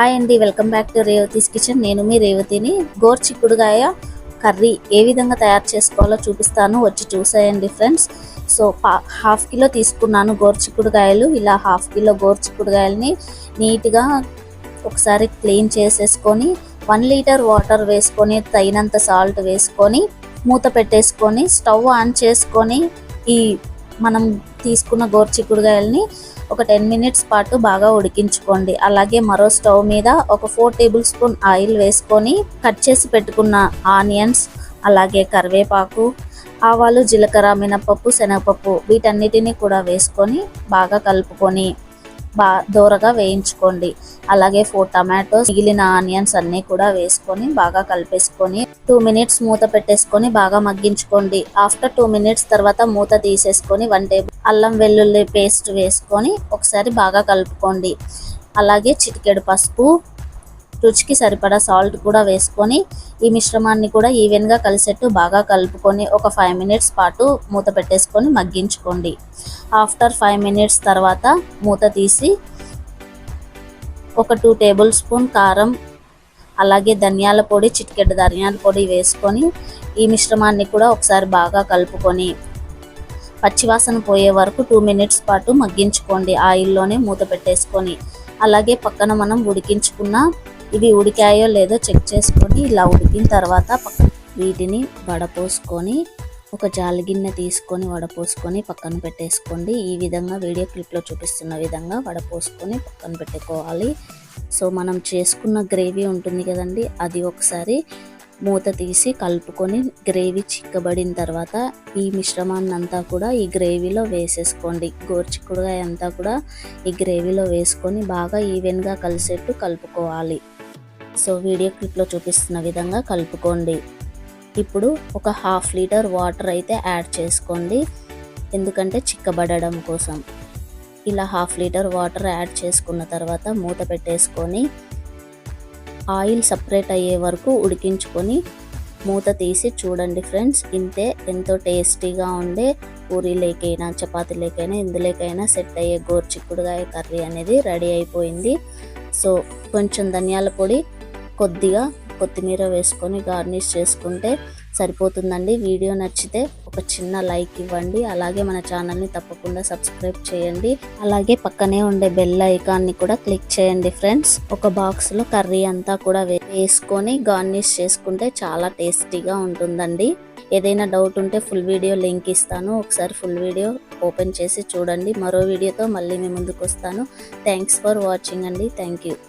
Hi అండి welcome back to Revathi's kitchen నేను మీ రేవతిని గోర్ చిక్కుడుగాయ కర్రీ ఏ విధంగా తయారు చేసుకోవాలో చూపిస్తాను. వచ్చి చూసేయండి ఫ్రెండ్స్ సో హాఫ్ కిలో తీసుకున్నాను గోర్ చిక్కుడుగాయలు ఇలా హాఫ్ కిలో గోర్ చిక్కుడుగాయలని నీట్గా ఒకసారి క్లీన్ చేసేసుకొని వన్ లీటర్ వాటర్ వేసుకొని తగినంత సాల్ట్ వేసుకొని మూత పెట్టేసుకొని స్టవ్ ఆన్ చేసుకొని ఈ మనం తీసుకున్న గోర్చిక్కుడుగాయల్ని ఒక టెన్ మినిట్స్ పాటు బాగా ఉడికించుకోండి. అలాగే మరో స్టవ్ మీద ఒక ఫోర్ టేబుల్ స్పూన్ ఆయిల్ వేసుకొని కట్ చేసి పెట్టుకున్న ఆనియన్స్ అలాగే కరివేపాకు ఆవాలు జీలకర్ర మినపప్పు శనగపప్పు వీటన్నిటిని కూడా వేసుకొని బాగా కలుపుకొని బా దోరగా వేయించుకోండి. అలాగే ఫోర్ టమాటోస్ మిగిలిన ఆనియన్స్ అన్నీ కూడా వేసుకొని బాగా కలిపేసుకొని టూ మినిట్స్ మూత పెట్టేసుకొని బాగా మగ్గించుకోండి. ఆఫ్టర్ టూ మినిట్స్ తర్వాత మూత తీసేసుకొని వన్ టేబుల్ అల్లం వెల్లుల్లి పేస్ట్ వేసుకొని ఒకసారి బాగా కలుపుకోండి. అలాగే చిటికెడు పసుపు రుచికి సరిపడా సాల్ట్ కూడా వేసుకొని ఈ మిశ్రమాన్ని కూడా ఈవెన్గా కలిసేట్టు బాగా కలుపుకొని ఒక ఫైవ్ మినిట్స్ పాటు మూత పెట్టేసుకొని మగ్గించుకోండి. ఆఫ్టర్ ఫైవ్ మినిట్స్ తర్వాత మూత తీసి ఒక టూ టేబుల్ స్పూన్ కారం అలాగే ధనియాల పొడి చిటికెడు ధనియాల పొడి వేసుకొని ఈ మిశ్రమాన్ని కూడా ఒకసారి బాగా కలుపుకొని పచ్చివాసన పోయే వరకు టూ మినిట్స్ పాటు మగ్గించుకోండి. ఆయిల్లోనే మూత పెట్టేసుకొని. అలాగే పక్కన మనం ఉడికించుకున్న ఇవి ఉడికాయో లేదో చెక్ చేసుకొని ఇలా ఉడికిన తర్వాత వీటిని వడపోసుకొని ఒక జాలి గిన్నె తీసుకొని వడపోసుకొని పక్కన పెట్టేసుకోండి. ఈ విధంగా వీడియో క్లిప్లో చూపిస్తున్న విధంగా వడపోసుకొని పక్కన పెట్టుకోవాలి. సో మనం చేసుకున్న గ్రేవీ ఉంటుంది కదండి అది ఒకసారి మూత తీసి కలుపుకొని గ్రేవీ చిక్కబడిన తర్వాత ఈ మిశ్రమాన్ని అంతా కూడా ఈ గ్రేవీలో వేసేసుకోండి. గోర్చిక్కుడుగాయ అంతా కూడా ఈ గ్రేవీలో వేసుకొని బాగా ఈవెన్గా కలిసేట్టు కలుపుకోవాలి. సో వీడియో క్లిప్లో చూపిస్తున్న విధంగా కలుపుకోండి. ఇప్పుడు ఒక హాఫ్ లీటర్ వాటర్ అయితే యాడ్ చేసుకోండి. ఎందుకంటే చిక్కబడడం కోసం. ఇలా హాఫ్ లీటర్ వాటర్ యాడ్ చేసుకున్న తర్వాత మూత పెట్టేసుకొని ఆయిల్ సపరేట్ అయ్యే వరకు ఉడికించుకొని మూత తీసి చూడండి ఫ్రెండ్స్. ఇంతే ఎంతో టేస్టీగా ఉండే పూరీలేకైనా చపాతీలేకైనా ఇందులోకైనా సెట్ అయ్యే గోర్చిక్కుడుగాయ కర్రీ అనేది రెడీ అయిపోయింది. సో కొంచెం ధనియాల పొడి కొద్దిగా కొత్తిమీర వేసుకొని గార్నిష్ చేసుకుంటే సరిపోతుందండి. వీడియో నచ్చితే ఒక చిన్న లైక్ ఇవ్వండి. అలాగే మన ఛానల్ని తప్పకుండా సబ్స్క్రైబ్ చేయండి. అలాగే పక్కనే ఉండే బెల్ ఐకాన్ని కూడా క్లిక్ చేయండి ఫ్రెండ్స్. ఒక బాక్స్లో కర్రీ అంతా కూడా వేసుకొని గార్నిష్ చేసుకుంటే చాలా టేస్టీగా ఉంటుందండి. ఏదైనా డౌట్ ఉంటే ఫుల్ వీడియో లింక్ ఇస్తాను. ఒకసారి ఫుల్ వీడియో ఓపెన్ చేసి చూడండి. మరో వీడియోతో మళ్ళీ మీ ముందుకు వస్తాను. థ్యాంక్స్ ఫర్ వాచింగ్ అండి. Thank you.